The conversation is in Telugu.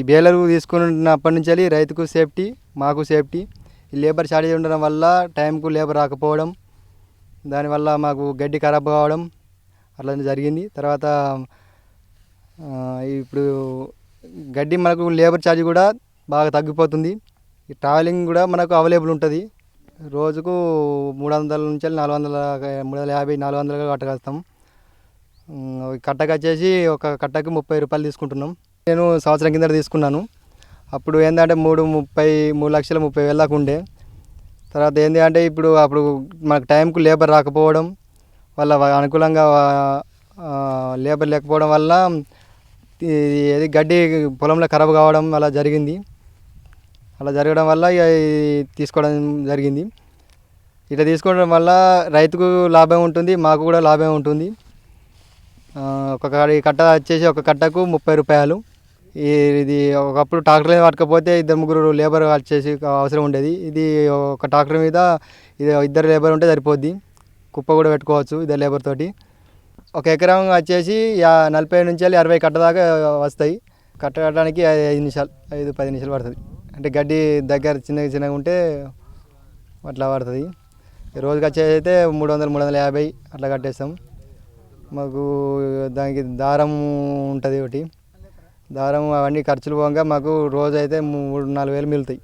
ఈ బేలర్ తీసుకున్నప్పటి నుంచి రైతుకు సేఫ్టీ మాకు సేఫ్టీ. ఈ లేబర్ షార్టేజ్ ఉండడం వల్ల టైంకు లేబర్ రాకపోవడం దానివల్ల మాకు గడ్డి ఖరాబ్ కావడం అట్లా జరిగింది. తర్వాత ఇప్పుడు గడ్డి మనకు లేబర్ ఛార్జ్ కూడా బాగా తగ్గిపోతుంది. ఈ ట్రావెలింగ్ కూడా మనకు అవైలబుల్ ఉంటుంది. రోజుకు మూడు వందల నుంచి నాలుగు వందల మూడు వందల యాభై నాలుగు వందలుగా కట్టగలుగుతాం కట్టకు వచ్చేసి ఒక కట్టకు ముప్పై రూపాయలు తీసుకుంటున్నాం. నేను సంవత్సరం కింద తీసుకున్నాను. అప్పుడు ఏంటంటే మూడు ముప్పై మూడు లక్షల ముప్పై వేల దాకా ఉండే. తర్వాత ఏంటి అంటే ఇప్పుడు అప్పుడు మనకు టైంకు లేబర్ రాకపోవడం వల్ల అనుకూలంగా లేబర్ లేకపోవడం వల్ల ఇది గడ్డి పొలంలో ఖరాబ్ కావడం అలా జరిగింది. అలా జరగడం వల్ల ఇక తీసుకోవడం జరిగింది. ఇట్లా తీసుకోవడం వల్ల రైతుకు లాభం ఉంటుంది మాకు కూడా లాభం ఉంటుంది. ఒక కట్ట వచ్చేసి ఒక కట్టకు ముప్పై రూపాయలు. ఇది ఒకప్పుడు ట్రాక్టర్ మీద పట్టకపోతే ఇద్దరు ముగ్గురు లేబర్ వచ్చేసి అవసరం ఉండేది. ఇది ఒక ట్రాక్టర్ మీద ఇది ఇద్దరు లేబర్ ఉంటే సరిపోద్ది. కుప్ప కూడా పెట్టుకోవచ్చు ఇద్దరు లేబర్ తోటి. ఒక ఎకరం వచ్చేసి యా- నలభై నుంచి వెళ్ళి అరవై కట్ట దాకా వస్తాయి. కట్ట కట్టడానికి ఐదు నిమిషాలు ఐదు పది నిమిషాలు పడుతుంది. అంటే గడ్డి దగ్గర చిన్నగా చిన్నగా ఉంటే అట్లా పడుతుంది. రోజుకి వచ్చేసి అయితే మూడు వందలు మూడు వందల యాభై అట్లా కట్టేస్తాం. మాకు దానికి దారం ఉంటుంది ఒకటి. దారం అవన్నీ ఖర్చులు పోగా మాకు రోజు అయితే మూడు నాలుగు వేలు మిగులుతాయి.